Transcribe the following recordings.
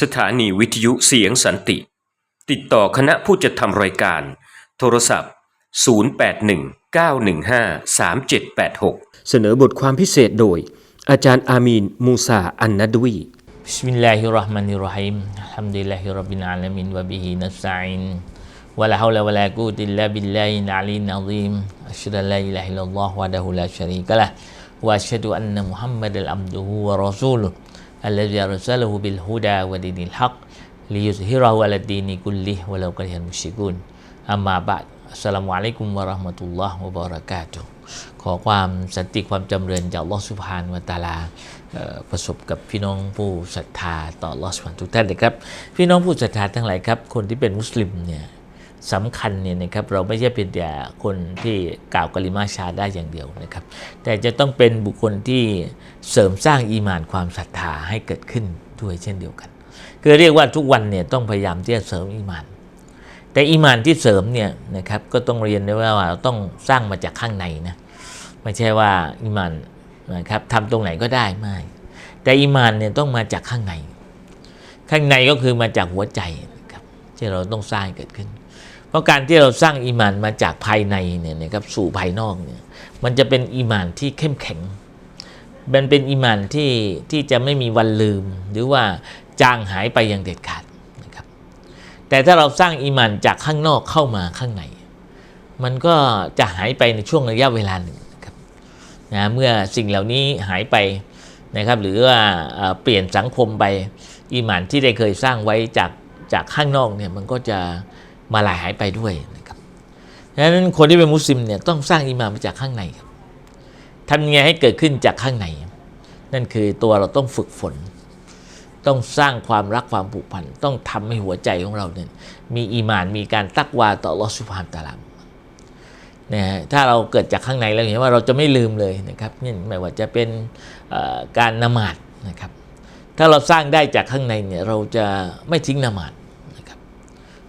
สถานีวิทยุเสียงสันติ ติดต่อคณะผู้จัดทำรายการ โทรศัพท์ 0819153786 เสนอบทความพิเศษโดย อาจารย์อามีน มูซาอันนัดุวี بسم الله الرحمن الرحيم الحمد لله رب العالمين وبه نستعين ولا حول ولا قوة إلا بالله العلي العظيم أشهد أن لا إله إلا الله وحده لا شريك له وأشهد أن محمدا عبده ورسوله الذي أرسله بالهدى ودين الحق ليظهره على الدين كله ولو كره المشركون أما بعد السلام عليكم ورحمة الله وبركاته ขอความสันติความจำเริญจากอัลลอฮฺสุบฮานวะตะอาลาเอ่อประสบกับพี่น้องผู้ศรัทธาต่ออัลลอฮฺสุบฮานทุกท่านเลยครับ พี่น้องผู้ศรัทธาทั้งหลายครับ คนที่เป็นมุสลิมเนี่ย สำคัญเนี่ยนะครับเราไม่ใช่เป็นแต่คนที่กล่าวกะลิมาชาได้อย่างเดียวนะครับ แต่จะต้องเป็นบุคคลที่เสริมสร้างอีมานความศรัทธาให้เกิดขึ้นด้วยเช่นเดียวกัน คือเรียกว่าทุกวันเนี่ยต้องพยายามที่จะเสริมอีมาน แต่อีมานที่เสริมเนี่ยนะครับก็ต้องเรียนด้วยว่าเราต้องสร้างมาจากข้างในนะไม่ใช่ว่าอีมานนะครับทำตรงไหนก็ได้ไม่แต่อีมานเนี่ยต้องมาจากข้างใน ข้างในก็คือมาจากหัวใจนะครับที่เราต้องสร้างเกิดขึ้น ราะการที่เราสร้างอีมานมาจากภายในเนี่ยนะครับสู่ภายนอกเนี่ยมันจะเป็นอีมานที่เข้มแข็ง มันเป็นอีมานที่ที่จะไม่มีวันลืม หรือว่าจางหายไปอย่างเด็ดขาดนะครับแต่ถ้าเราสร้างอีมานจากข้างนอกเข้ามาข้างใน มันก็จะหายไปในช่วงระยะเวลาหนึ่งนะครับนะเมื่อสิ่งเหล่านี้หายไปนะครับหรือว่าเอ่อเปลี่ยนสังคมไปอีหมานที่ได้เคยสร้างไว้จากจากข้างนอกเนี่ยมันก็จะ มาลายหายไปด้วยนะครับดังนั้นคนที่เป็นมุสลิมเนี่ยต้องสร้างอีหมานมาจากข้างในครับทำยังไงให้เกิดขึ้นจากข้างใน นั่นคือตัวเราต้องฝึกฝน ต้องสร้างความรักความผูกพัน ต้องทำให้หัวใจของเราเนี่ยมีอีมานมีการตักวาต่ออัลอสุบฮานตาลานะฮะถ้าเราเกิดจากข้างในแล้วเห็นว่าเราจะไม่ลืมเลยนะครับนี่ไม่ว่าจะเป็นการนมาดนะครับ ถ้าเราสร้างได้จากข้างในเนี่ยเราจะไม่ทิ้งนมาด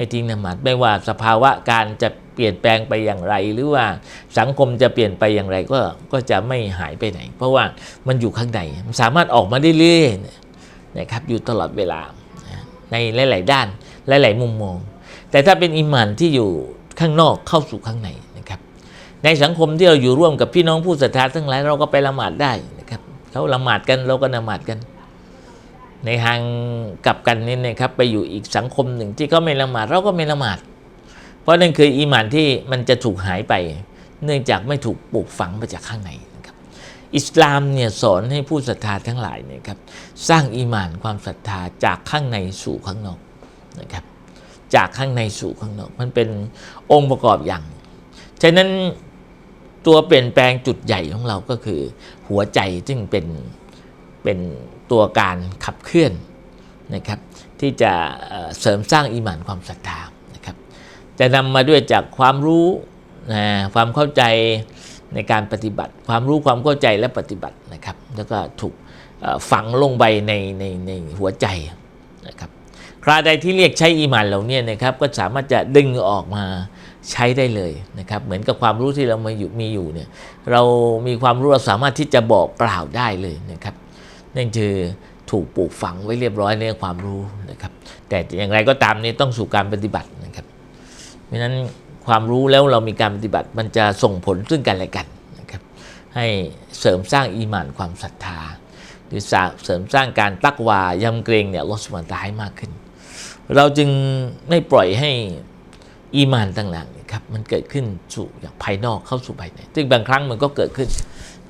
ไม่ทิ้งนมาดไม่ว่าสภาวะการจะเปลี่ยนแปลงไปอย่างไร หรือว่าสังคมจะเปลี่ยนไปอย่างไรก็ก็จะไม่หายไปไหน เพราะว่ามันอยู่ข้างในมันสามารถออกมาได้เรื่อยๆนะครับอยู่ตลอดเวลาในหลาย ๆ ด้านหลาย ๆ มุมมอง แต่ถ้าเป็นอิมานที่อยู่ข้างนอกเข้าสู่ข้างในนะครับ ในสังคมที่เราอยู่ร่วมกับพี่น้องผู้ศรัทธาทั้งหลายเราก็ไปละหมาดได้นะครับเขาละหมาดกันเราก็ละหมาดกัน ในทางกลับกันนี่นะครับไปอยู่อีกสังคมหนึ่งที่เขาไม่ละหมาดเราก็ไม่ละหมาด เพราะนั่นคืออีหมานที่มันจะถูกหายไป เนื่องจากไม่ถูกปลูกฝังมาจากข้างในนะครับอิสลามเนี่ยสอนให้ผู้ศรัทธาทั้งหลายเนี่ยครับสร้างอีหมานความศรัทธาจากข้างในสู่ข้างนอกนะครับจากข้างในสู่ข้างนอก มันเป็นองค์ประกอบอย่าง ฉะนั้นตัวเปลี่ยนแปลงจุดใหญ่ของเราก็คือ หัวใจซึ่งเป็น เป็นตัวการขับเคลื่อนนะครับที่จะเสริมสร้างอีหมานความศรัทธานะครับจะนำมาด้วยจากความรู้นะความเข้าใจในการปฏิบัติ ความรู้ความเข้าใจและปฏิบัตินะครับ แล้วก็ถูกฝังลงไปในในในหัวใจนะครับคราใดที่เรียกใช้อีมานเหล่านี้นะครับก็สามารถจะดึงออกมาใช้ได้เลยนะครับเหมือนกับความรู้ที่เรามาอยู่มีอยู่เนี่ยเรามีความรู้เราสามารถที่จะบอกกล่าวได้เลยนะครับ นั่นคือถูกปลูกฝังไว้เรียบร้อยในความรู้นะครับแต่อย่างไรก็ตามนี่ต้องสู่การปฏิบัตินะครับเพราะนั้นความรู้แล้วเรามีการปฏิบัติมันจะส่งผลซึ่งกันและกันนะครับให้เสริมสร้างอีหมานความศรัทธา หรือเสริมสร้างการตักวายำเกรงเนี่ยลอสมันตาให้มากขึ้น เราจึงไม่ปล่อยให้อีหมานต่างๆเนะครับมันเกิดขึ้นสู่จากภายนอกเข้าสู่ภายในซึ่งบางครั้งมันก็เกิดขึ้น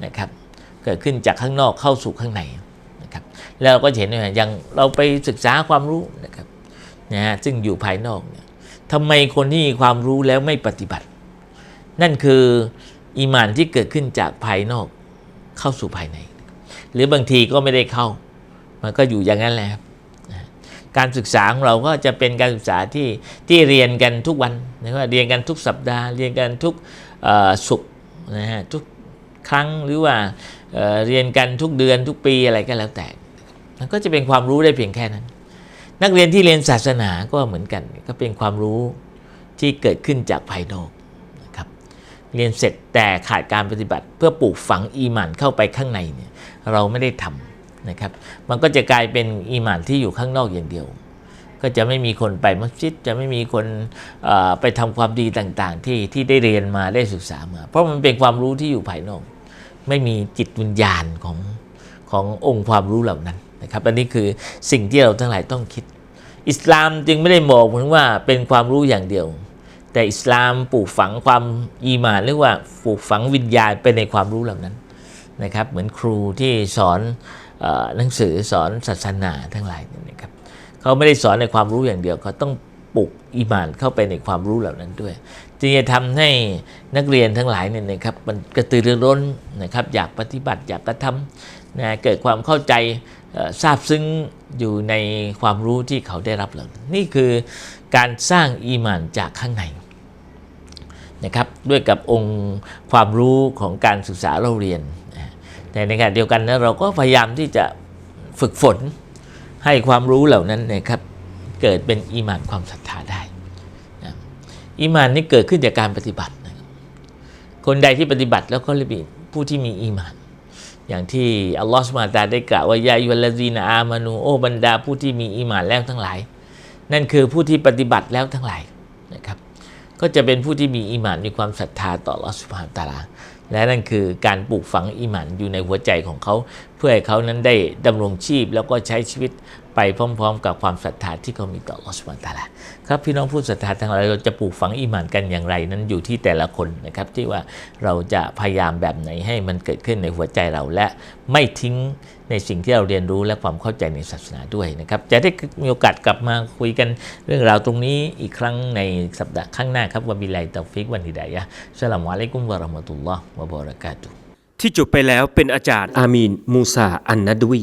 นะครับเกิดขึ้นจากข้างนอกเข้าสู่ข้างใน นะครับแล้วเราก็เห็นว่าอย่างเราไปศึกษาความรู้นะครับนะฮะซึ่งอยู่ภายนอกเนี่ยทำไมคนที่มีความรู้แล้วไม่ปฏิบัติ นั่นคืออีหมานที่เกิดขึ้นจากภายนอกเข้าสู่ภายใน หรือบางทีก็ไม่ได้เข้า มันก็อยู่อย่างนั้นแหละครับนะการศึกษาของเราก็จะเป็นการศึกษาที่ที่เรียนกันทุกวันนะครับเรียนกันทุกสัปดาห์ เรียนกันทุกศุกร์นะฮะทุกครั้งหรือว่า เรียนกันทุกเดือนทุกปีอะไรก็แล้วแต่ มันก็จะเป็นความรู้ได้เพียงแค่นั้น นักเรียนที่เรียนศาสนาก็เหมือนกัน ก็เป็นความรู้ที่เกิดขึ้นจากภายนอกนะครับ เรียนเสร็จแต่ขาดการปฏิบัติ เพื่อปลูกฝังอีหมานเข้าไปข้างในเนี่ยเราไม่ได้ทำนะครับ มันก็จะกลายเป็นอีหมานที่อยู่ข้างนอกอย่างเดียว ก็จะไม่มีคนไปมัสยิดจะไม่มีคนไปทำความดีต่างๆ ที่ที่ได้เรียนมาได้ศึกษามา เพราะมันเป็นความรู้ที่อยู่ภายนอก ไม่มีจิตวิญญาณของขององค์ความรู้เหล่านั้นนะครับอันนี้คือสิ่งที่เราทั้งหลายต้องคิด อิสลามจึงไม่ได้บอกถึงว่าเป็นความรู้อย่างเดียว แต่อิสลามปลูกฝังความอีหมานหรือว่าปลูกฝังวิญญาณไปในความรู้เหล่านั้นนะครับ เหมือนครูที่สอนหนังสือสอนศาสนาทั้งหลายเนี่ยนะครับเขาไม่ได้สอนในความรู้อย่างเดียวเขาต้องปลูกอีหมานเข้าไปในความรู้เหล่านั้นด้วย จึงจะทำให้นักเรียนทั้งหลายเนี่ยนะครับมันกระตือรือร้นนะครับอยากปฏิบัติอยากกระทำนะเกิดความเข้าใจเอ่อซาบซึ้งอยู่ในความรู้ที่เขาได้รับเหล่านั้นนี่คือการสร้างอีมานจากข้างในนะครับด้วยกับองค์ความรู้ของการศึกษาเราเรียน แต่ในขณะเดียวกันนะเราก็พยายามที่จะฝึกฝนให้ความรู้เหล่านั้นนะครับเกิดเป็นอีมานความศรัทธาได้ อีมานนี่เกิดขึ้นจากการปฏิบัตินะครับคนใดที่ปฏิบัติแล้วก็เรียกว่าผู้ที่มีอีมาน อย่างที่อัลลอฮฺสุบฮาตาได้กล่าวว่ายายุลลาซีนอามานูโอบรรดาผู้ที่มีอีมานแล้วทั้งหลาย นั่นคือผู้ที่ปฏิบัติแล้วทั้งหลายนะครับ ก็จะเป็นผู้ที่มีอีมานมีความศรัทธาต่ออัลลอฮฺสุบฮานตะอาลาและนั่นคือการปลูกฝังอีหมานอยู่ในหัวใจของเขา เพื่อให้เขานั้นได้ดำรงชีพแล้วก็ใช้ชีวิต ไปพร้อม ๆ กับความศรัทธาที่เขามีต่ออัลลอฮฺสุบานตาลาครับพี่น้องผู้ศรัทธาทั้งหลายเราจะปลูกฝังอีหมานกันอย่างไร นั้นอยู่ที่แต่ละคนนะครับที่ว่าเราจะพยายามแบบไหนให้มันเกิดขึ้นในหัวใจเราและไม่ทิ้งในสิ่งที่เราเรียนรู้และความเข้าใจในศาสนาด้วยนะครับจะได้มีโอกาสกลับมาคุยกันเรื่องราวตรงนี้อีกครั้งในสัปดาห์ข้างหน้าครับวะบิลลตอฟิกวันฮิดายะสลามุอะลัยกุมวะราะห์มะตุลลอฮ์วะบะเราะกาตุที่จบไปแล้วเป็นอาจารย์อามีนมูซาอันนัดวี